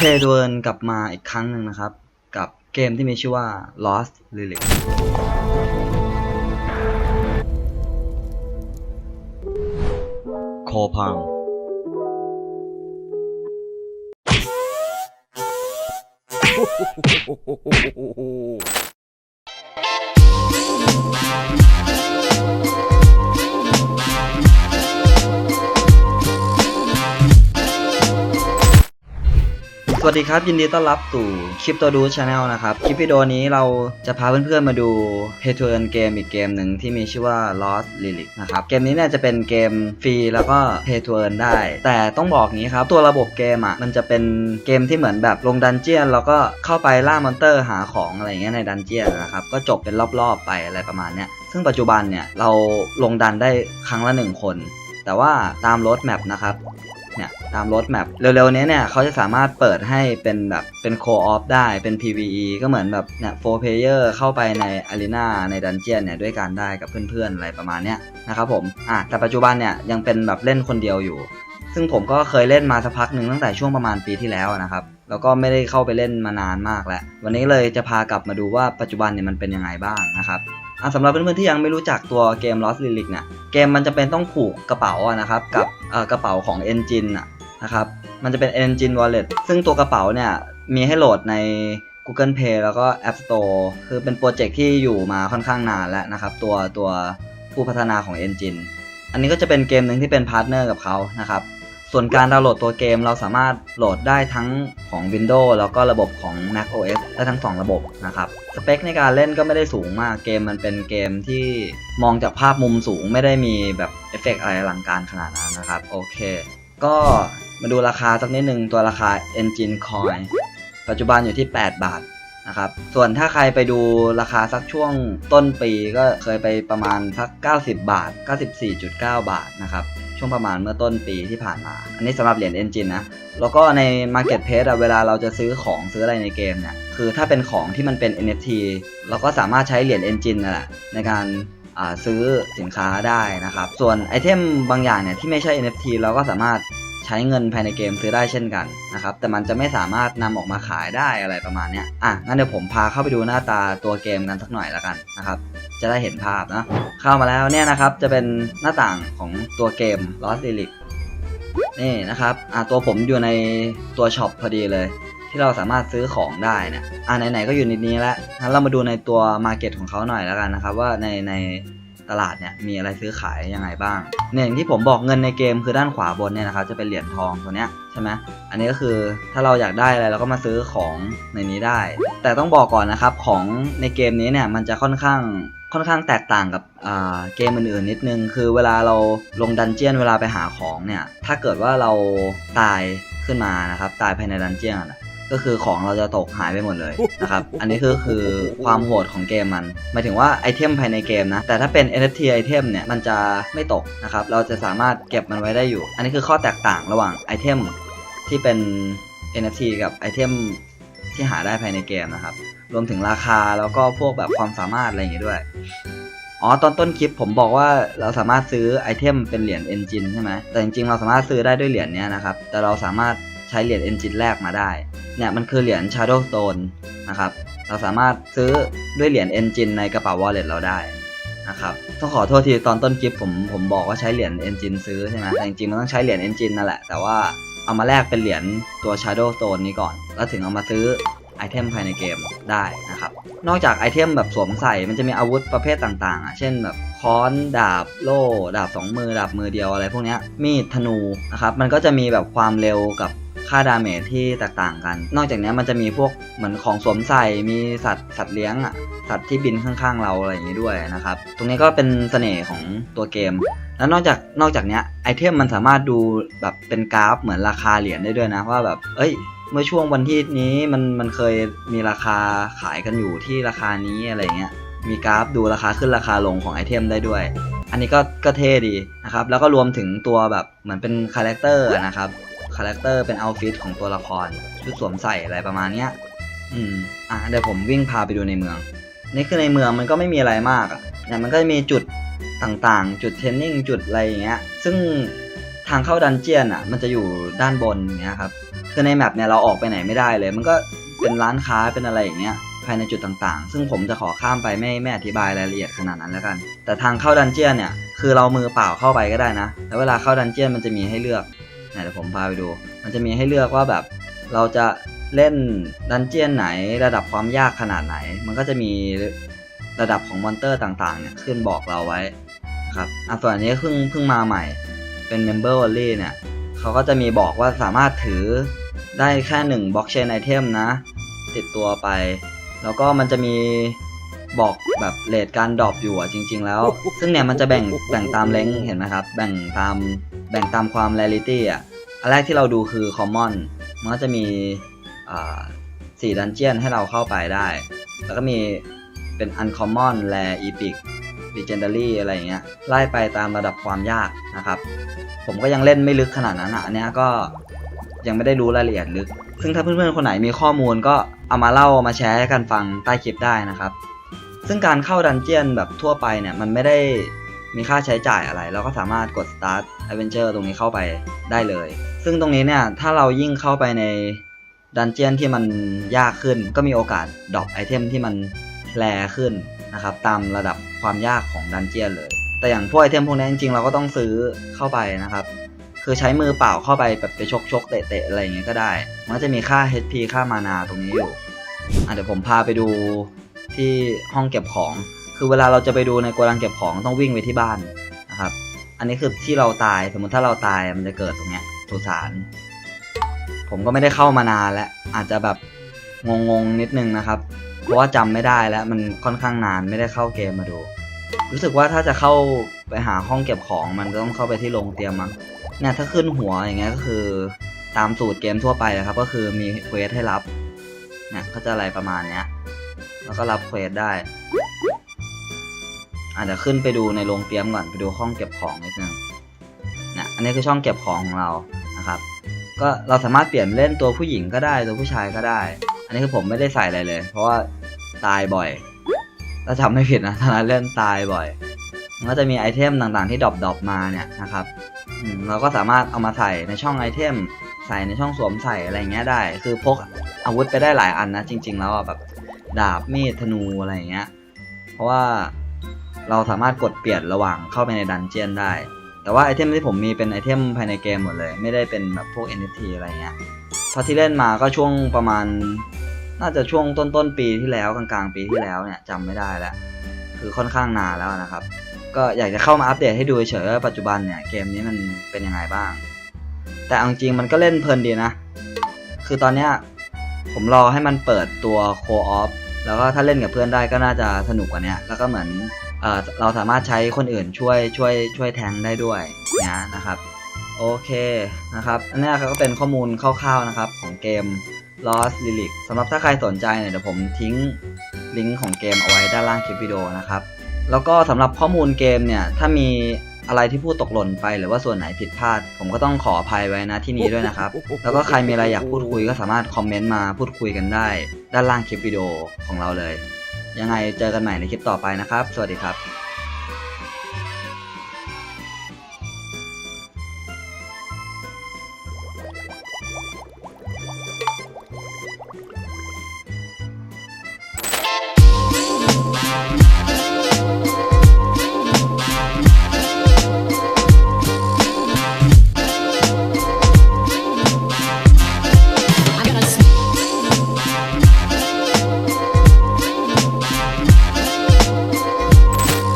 เทเวินกลับมาอีกครั้งหนึ่งนะครับ กับเกมที่มีชื่อว่า Lost Relic โคพัง สวัสดีครับ ยินดีต้อนรับสู่คลิปตัวดูชาแนลนะครับ คลิปวิดีโอนี้เราจะพาเพื่อนๆมาดู Pay to Earn เกมอีกเกมหนึ่งที่มีชื่อว่า Lost Lyric นะครับ เกมนี้เนี่ยจะเป็นเกมฟรีแล้วก็ Pay to Earn ได้ แต่ต้องบอกงี้ครับ ตัวระบบเกมอะมันจะเป็นเกมที่เหมือนแบบลงดันเจียน แล้วก็เข้าไปล่ามอนเตอร์หาของอะไรเงี้ยในดันเจียนนะครับก็จบเป็นรอบๆไปอะไรประมาณเนี้ยซึ่งปัจจุบันเนี่ยเราลงดันได้ครั้งละหนึ่งคนแต่ว่าตามรถแมปนะครับ เนี่ยตามรถแมพเร็วๆนี้เนี่ยเขาจะสามารถเปิดให้เป็นแบบเป็นโคออฟได้เป็น PVE ก็เหมือนแบบเนี่ยโฟเพเยอร์เข้าไปในอารีนาในดันเจียนเนี่ยด้วยกันได้กับเพื่อนๆอะไรประมาณเนี้ยนะครับผมอะแต่ปัจจุบันเนี่ยยังเป็นแบบเล่นคนเดียวอยู่ ซึ่งผมก็เคยเล่นมาสักพักหนึ่งตั้งแต่ช่วงประมาณปีที่แล้วนะครับแล้วก็ไม่ได้เข้าไปเล่นมานานมากแล้ว วันนี้เลยจะพากลับมาดูว่าปัจจุบันเนี่ยมันเป็นยังไงบ้างนะครับ อะสำหรับเพื่อนๆที่ยังไม่รู้จักตัวเกม Lost Lyric เนี่ยเกมมันจะเป็นต้องผูกกระเป๋าอะนะครับกับเอ่อกระเป๋าของ Engine อะนะครับมันจะเป็น Engine Wallet ซึ่งตัวกระเป๋าเนี่ยมีให้โหลดใน Google Play แล้วก็ App Store คือเป็นโปรเจกต์ที่อยู่มาค่อนข้างนานแล้วนะครับตัวตัวผู้พัฒนาของ Engine อันนี้ก็จะเป็นเกมหนึ่งที่เป็นพาร์ทเนอร์กับเขานะครับส่วนการดาวน์โหลดตัวเกมเราสามารถโหลดได้ทั้งของ Windows แล้วก็ระบบของ Mac OS ได้ทั้ง 2 ระบบนะครับส เปคในการเล่นก็ไม่ได้สูงมาก เกมมันเป็นเกมที่มองจากภาพมุมสูงไม่ได้มีแบบเอฟเฟกต์อะไรอลังการขนาดนั้นนะครับ โอเค ก็มาดูราคาสักนิดหนึ่งตัวราคา Engine Coin ปัจจุบันอยู่ที่ 8 บาทนะครับ ส่วนถ้าใครไปดูราคาสักช่วงต้นปีก็เคยไปประมาณสัก 90 บาท 94.9 บาทนะครับ ช่วงประมาณเมื่อต้นปีที่ผ่านมา อันนี้สำหรับเหรียญ Engine นะ แล้วก็ใน Marketplace อะเวลาเราจะซื้อของซื้ออะไรในเกมเนี่ย คือถ้าเป็นของที่มันเป็น NFT เราก็สามารถใช้เหรียญ Engine นั่นแหละในการซื้อสินค้าได้นะครับ ส่วนไอเทมบางอย่างเนี่ยที่ไม่ใช่ NFT เราก็สามารถ ใช้เงินภายในเกมซื้อได้เช่นกันนะครับ แต่มันจะไม่สามารถนำออกมาขายได้อะไรประมาณเนี้ยอะงั้นเดี๋ยวผมพาเข้าไปดูหน้าตาตัวเกมกันสักหน่อยแล้วกันนะครับจะได้เห็นภาพนะเข้ามาแล้วเนี่ยนะครับจะเป็นหน้าต่างของตัวเกม Lost Lyric นี่นะครับอะตัวผมอยู่ในตัวช็อปพอดีเลย ที่เราสามารถซื้อของได้นี่ยอ่าไหนๆก็อยู่ในนี้แล้วงั้นเรามาดูในตัวมาร์เก็ตของเขาหน่อยแล้วกันนะครับ ว่าในใน ตลาดเนี่ยมีอะไรซื้อขายยังไงบ้างเนี่ยอย่างที่ผมบอกเงินในเกมคือด้านขวาบนเนี่ยนะครับจะเป็นเหรียญทองตัวเนี้ยใช่ไหมอันนี้ก็คือถ้าเราอยากได้อะไรเราก็มาซื้อของในนี้ได้ แต่ต้องบอกก่อนนะครับของในเกมนี้เนี่ยมันจะค่อนข้างค่อนข้างแตกต่างกับเกมอื่นๆนิดนึง คือเวลาเราลงดันเจียนเวลาไปหาของเนี่ย ถ้าเกิดว่าเราตายขึ้นมานะครับ ตายภายในดันเจียน ก็คือของเราจะตกหายไปหมดเลยนะครับ อันนี้คือคือความโหดของเกมมัน หมายถึงว่าไอเทมภายในเกมนะ แต่ถ้าเป็น NFT ไอเทมเนี่ย มันจะไม่ตกนะครับ เราจะสามารถเก็บมันไว้ได้อยู่ อันนี้คือข้อแตกต่างระหว่างไอเทมที่เป็น NFT กับไอเทมที่หาได้ภายในเกมนะครับ รวมถึงราคาแล้วก็พวกแบบความสามารถอะไรอย่างงี้ด้วย อ๋อ ตอนต้นคลิปผมบอกว่าเราสามารถซื้อไอเทมเป็นเหรียญ Engine ใช่ไหมแต่จริงๆ เราสามารถซื้อได้ด้วยเหรียญเนี้ยนะครับ แต่เราสามารถใช้เหรียญ Engine แรกมาได้ เนี่ยมันคือเหรียญ Shadow Stone นะครับ เราสามารถซื้อด้วยเหรียญ Engine ในกระเป๋า Wallet เราได้นะครับต้องขอโทษทีตอนต้นคลิปผมผมบอกว่าใช้เหรียญ Engine ซื้อใช่ไหมแต่จริงๆมันต้องใช้เหรียญ Engine นั่นแหละ แต่ว่าเอามาแลกเป็นเหรียญตัว Shadow Stone นี้ก่อน แล้วถึงเอามาซื้อไอเทมภายในเกมได้นะครับ นอกจากไอเทมแบบสวมใส่ มันจะมีอาวุธประเภทต่างๆอะ เช่นแบบค้อน ดาบ โล่ ดาบสองมือ ดาบมือเดียวอะไรพวกนี้มีดธนูนะครับ มันก็จะมีแบบความเร็วกับ ค่าดาเมจที่แตกต่างกัน นอกจากนี้มันจะมีพวกเหมือนของสวมใส่มีสัตว์สัตว์เลี้ยงอะสัตว์ที่บินข้างๆเราอะไรอย่างนี้ด้วยนะครับ ตรงนี้ก็เป็นเสน่ห์ของตัวเกม แล้วนอกจากนอกจากนี้ไอเทมมันสามารถดูแบบเป็นกราฟเหมือนราคาเหรียญได้ด้วยนะว่าแบบเอ้ยเมื่อช่วงวันที่นี้มันมันเคยมีราคาขายกันอยู่ที่ราคานี้อะไรเงี้ย มีกราฟดูราคาขึ้นราคาลงของไอเทมได้ด้วย อันนี้ก็ก็เท่ดีนะครับ แล้วก็รวมถึงตัวแบบเหมือนเป็นคาแรคเตอร์นะครับ คาแรคเตอร์เป็นเอาฟิตของตัวละครชุดสวมใส่อะไรประมาณเนี้ยอืมอะเดี๋ยวผมวิ่งพาไปดูในเมือง นี่คือในเมืองมันก็ไม่มีอะไรมากอะเนี่ยมันก็จะมีจุดต่างๆ จุดเทรนนิ่งจุดอะไรอย่างเงี้ย ซึ่งทางเข้าดันเจียนอะ มันจะอยู่ด้านบนอย่างเงี้ยครับ คือในแมปเนี่ยเราออกไปไหนไม่ได้เลย มันก็เป็นร้านค้าเป็นอะไรอย่างเงี้ยภายในจุดต่างๆ ซึ่งผมจะขอข้ามไปไม่ไม่อธิบายรายละเอียดขนาดนั้นแล้วกัน แต่ทางเข้าดันเจียนเนี่ย คือเรามือเปล่าเข้าไปก็ได้นะ แล้วเวลาเข้าดันเจียนมันจะมีให้เลือก เนี่ยเดี๋ยวผมพาไปดู มันจะมีให้เลือกว่าแบบเราจะเล่นดันเจียนไหนระดับความยากขนาดไหน มันก็จะมีระดับของมอนเตอร์ต่างๆเนี่ยขึ้นบอกเราไว้ครับอะส่วนนนี้เพิ่งเพิ่งมาใหม่เป็น Member Only เนี่ยเขาก็จะมีบอกว่าสามารถถือได้แค่1 Blockchain Item นะ ติดตัวไป แล้วก็มันจะมีบอกแบบเลทการดรอปอยู่อะจริง ๆ แล้ว ซึ่งเนี่ยมันจะแบ่งแบ่งตามเลงเห็นไหมครับ แบ่งตาม แบ่งตามความ rarity อะ อันแรกที่เราดูคือ common มันก็จะมีสี่ดันเจียนให้เราเข้าไปได้ แล้วก็มีเป็น uncommon rare epic legendary อะไรเงี้ย ไล่ไปตามระดับความยากนะครับ ผมก็ยังเล่นไม่ลึกขนาดนั้นอะอันเนี้ยก็ยังไม่ได้รู้รายละเอียดลึก ซึ่งถ้าเพื่อนๆคนไหนมีข้อมูลก็เอามาเล่ามาแชร์ให้กันฟังใต้คลิปได้นะครับ ซึ่งการเข้าดันเจียนแบบทั่วไปเนี่ยมันไม่ได้ มีค่าใช้จ่ายอะไร เราก็สามารถกด start adventure ตรงนี้เข้าไปได้เลย ซึ่งตรงนี้เนี่ย ถ้าเรายิ่งเข้าไปในดันเจียนที่มันยากขึ้น ก็มีโอกาสดรอปไอเทมที่มันแรขึ้นนะครับ ตามระดับความยากของดันเจียนเลย แต่อย่างพวกไอเทมพวกนี้จริงๆ เราก็ต้องซื้อเข้าไปนะครับ คือใช้มือเปล่าเข้าไปแบบไปชกชกเตะเตะๆอะไรอย่างเงี้ยก็ได้ มันจะมีค่า HP ค่ามานาตรงนี้อยู่อะเดี๋ยวผมพาไปดูที่ห้องเก็บของ คือเวลาเราจะไปดูในโกดังเก็บของต้องวิ่งไปที่บ้านนะครับ อันนี้คือที่เราตายสมมติถ้าเราตายมันจะเกิดตรงเนี้ยสุสานผมก็ไม่ได้เข้ามานานแล้วอาจจะแบบงงๆนิดนึงนะครับ เพราะว่าจำไม่ได้แล้วมันค่อนข้างนานไม่ได้เข้าเกมมาดู รู้สึกว่าถ้าจะเข้าไปหาห้องเก็บของมันก็ต้องเข้าไปที่โรงเตรียมมั้งเนี่ยถ้าขึ้นหัวอย่างเงี้ยก็คือตามสูตรเกมทั่วไปนะครับ ก็คือมีเควสให้รับเนี่ยก็จะอะไรประมาณเนี้ยแล้วก็รับเควสได้ อาจจะขึ้นไปดูในโรงเตรียมก่อนไปดูห้องเก็บของนิดนึงนี่ยอันนี้คือช่องเก็บของของเรานะครับ ก็เราสามารถเปลี่ยนเล่นตัวผู้หญิงก็ได้ตัวผู้ชายก็ได้ อันนี้คือผมไม่ได้ใส่อะไรเลย เพราะว่าตายบ่อยถ้าจำไม่ผิดนะตอนนั้นเล่นตายบ่อยมันก็จะมีไอเทมต่างๆที่ดรอปดรอปมาเนี่ยนะครับเราก็สามารถเอามาใส่ในช่องไอเทมใส่ในช่องสวมใส่อะไรเงี้ยได้ คือพกอาวุธไปได้หลายอันนะ จริง ๆ แล้วอะแบบดาบมีดธนูอะไรเงี้ย เพราะว่า เราสามารถกดเปลี่ยนระหว่างเข้าไปในดันเจียนได้ แต่ว่าไอเทมที่ผมมีเป็นไอเทมภายในเกมหมดเลย ไม่ได้เป็นแบบพวก NFT อะไรเงี้ยพราะที่เล่นมาก็ช่วงประมาณ น่าจะช่วงต้นต้นปีที่แล้วกลางๆ ปีที่แล้วเนี่ยจำไม่ได้แล้ว คือค่อนข้างนานแล้วนะครับ ก็อยากจะเข้ามาอัปเดตให้ดูเฉยว่าปัจจุบันเนี่ยเกมนี้มันเป็นยังไงบ้าง แต่เอาจริงมันก็เล่นเพลินดีนะ คือตอนเนี้ยผมรอให้มันเปิดตัวโคออฟแล้วก็ถ้าเล่นกับเพื่อนได้ก็น่าจะสนุกกว่านี้แล้วก็เหมือน เออเราสามารถใช้คนอื่นช่วยช่วยช่วยแทงได้ด้วยเนี่ยนะครับโอเคนะครับอันนี้ก็เป็นข้อมูลคร่าวๆนะครับของเกม Lost Lyric สำหรับถ้าใครสนใจเนี่ยเดี๋ยวผมทิ้งลิงก์ของเกมเอาไว้ด้านล่างคลิปวิดีโอนะครับแล้วก็สำหรับข้อมูลเกมเนี่ยถ้ามีอะไรที่พูดตกหล่นไปหรือว่าส่วนไหนผิดพลาด ผมก็ต้องขออภัยไว้นะที่นี้ด้วยนะครับ แล้วก็ใครมีอะไรอยากพูดคุยก็สามารถคอมเมนต์มาพูดคุยกันได้ ด้านล่างคลิปวิดีโอของเราเลย ยังไงเจอกันใหม่ในคลิปต่อไปนะครับ สวัสดีครับ